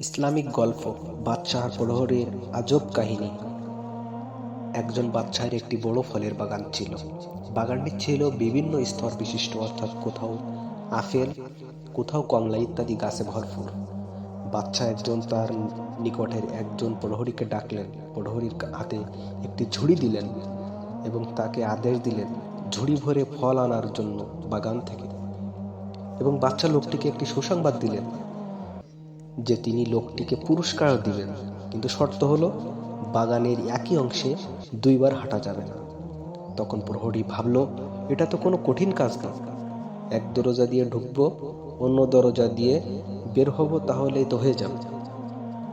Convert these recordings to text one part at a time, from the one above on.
Islamic গল্প বাদশাহ প্রহরীর আজব কাহিনী। একজন বাদশাহের একটি বড় ফলের বাগান ছিল। বাগানটি ছিল বিভিন্ন স্তর বিশিষ্ট, অর্থাৎ কোথাও আপেল, কোথাও কমলা ইত্যাদি গাছে ভরপুর। বাচ্চা একজন তার নিকটের একজন প্রহরীকে ডাকলেন। প্রহরীর হাতে একটি ঝুড়ি দিলেন এবং তাকে আদেশ দিলেন, ঝুড়ি ভরে ফল আনার জন্য বাগান থেকে। এবং বাচ্চা লোকটিকে একটি সুসংবাদ দিলেন যে তিনি লোকটিকে পুরস্কার দিবেন কিন্তু শর্ত হলো, বাগানের একই অংশে দুইবার হাঁটা যাবে না। তখন প্রহরী ভাবলো, এটা তো কোনো কঠিন কাজ না। এক দরজা দিয়ে ঢুকবো, অন্য দরজা দিয়ে বের হব তাহলে তো হয়ে যাবে।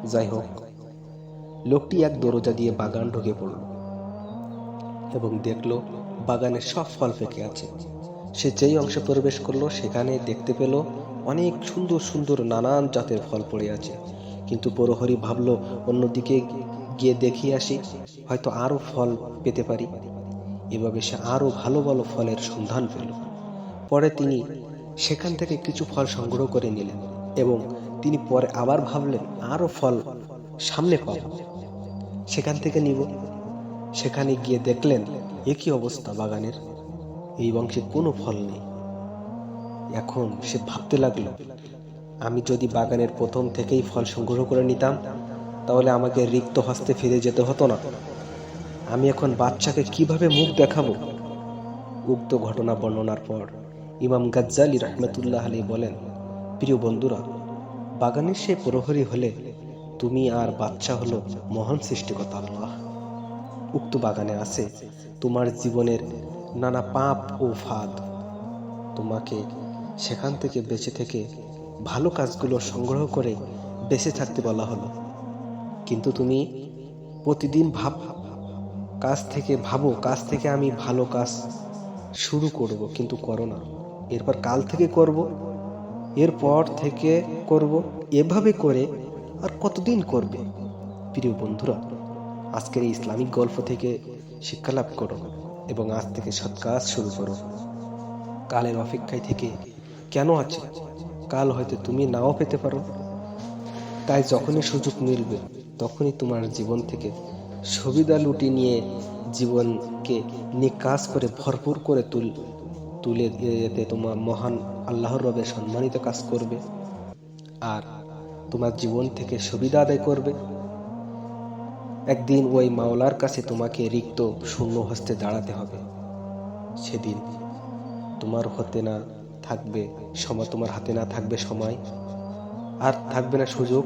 যাই হোক, লোকটি এক দরজা দিয়ে বাগান ঢুকে পড়ল এবং দেখল, বাগানের সব ফল পেকে আছে। সে যেই অংশে প্রবেশ করল, সেখানে দেখতে পেল অনেক সুন্দর সুন্দর নানান জাতের ফল পড়ে আছে। কিন্তু প্রহরী ভাবলো, অন্যদিকে গিয়ে দেখিয়ে আসি, হয়তো আরও ফল পেতে পারি। এভাবে সে আরও ভালো ভালো ফলের সন্ধান পেল। পরে তিনি সেখান থেকে কিছু ফল সংগ্রহ করে নিলেন এবং তিনি পরে আবার ভাবলেন, আরও ফল সামনে পাব। সেখান থেকে নিব। সেখানে গিয়ে দেখলেন, একই অবস্থা বাগানের। এই বংশে কোনো ফল নেই। এখন সে ভাবতে লাগল, আমি যদি বাগানের প্রথম থেকেই ফল সংগ্রহ করে নিতাম, তাহলে আমাকে রিক্ত হস্তে ফিরে যেতে হতো না। আমি এখন বাচ্চাকে কীভাবে মুখ দেখাবো? উক্ত ঘটনা বর্ণনার পর ইমাম গাজ্জালি রহমতুল্লাহ আলী বলেন, প্রিয় বন্ধুরা, বাগানের সে প্রহরী হলে তুমি আর বাচ্চা হলো মহান সৃষ্টিকতা আল্লাহ। উক্ত বাগানে আছে তোমার জীবনের নানা পাপ ও ফাঁদ। তোমাকে সেখান থেকে বেঁচে থেকে ভালো কাজগুলো সংগ্রহ করে বেঁচে থাকতে বলা হলো। কিন্তু তুমি প্রতিদিন ভাব, কাজ থেকে ভাবো, কাজ থেকে আমি ভালো কাজ শুরু করব, কিন্তু করো না। এরপর কাল থেকে করব, এরপর থেকে করব, এভাবে করে আর কতদিন করবে? প্রিয় বন্ধুরা, আজকের এই ইসলামিক গল্প থেকে শিক্ষা লাভ করো এবং আজ থেকে সৎ কাজ শুরু করো। কালের অপেক্ষায় থেকে কেন আছে? কাল হয়তো তুমি নাও পেতে পারো। তাই যখনই সুযোগ মিলবে, তখনই তোমার জীবন থেকে সুবিধা লুটি নিয়ে জীবনকে নিকাশ করে ভরপুর করে তুল, তুলে যেতে তোমার মহান আল্লাহর রবে সম্মানিত কাজ করবে আর তোমার জীবন থেকে সুবিধা আদায় করবে। একদিন ওই মাওলার কাছে তোমাকে রিক্ত শূন্য হস্তে দাঁড়াতে হবে। সেদিন তোমার হতে না থাকবে, সময় তোমার হাতে না থাকবে সময়। আর থাকবে না সুযোগ।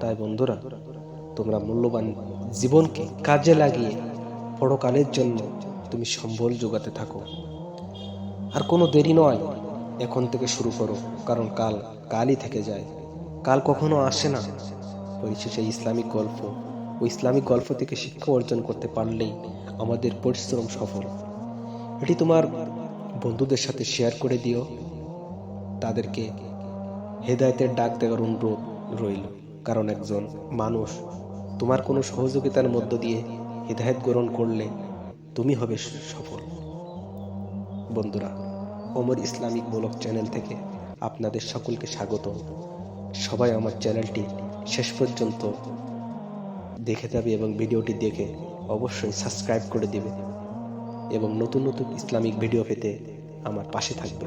তাই বন্ধুরা, তোমরা মূল্যবান জীবনকে কাজে লাগিয়ে পরকালের জন্য তুমি সম্বল যোগাতে থাকো। আর কোনো দেরি নয়, এখন থেকে শুরু করো, কারণ কাল কালই থেকে যায়। কাল কখনো আসে না। পরিশেষে ইসলামিক গল্প। ও ইসলামিক গল্প থেকে শিক্ষা অর্জন করতে পারলেই আমাদের পরিশ্রম সফল। এটি তোমার বন্ধুদের সাথে শেয়ার করে দিও। তাদেরকে হেদায়তের ডাক দেওয়ার অনুরোধ রইল। কারণ একজন মানুষ তোমার কোনো সহযোগিতার মধ্য দিয়ে হেদায়ত গ্রহণ করলে তুমি হবে সফল। বন্ধুরা, ওমর ইসলামিক ব্লগ চ্যানেল থেকে আপনাদের সকলকে স্বাগত। সবাই আমার চ্যানেলটি শেষ পর্যন্ত দেখে যাবে এবং ভিডিওটি দেখে অবশ্যই সাবস্ক্রাইব করে দেবে এবং নতুন নতুন ইসলামিক ভিডিও পেতে আমার পাশে থাকবে।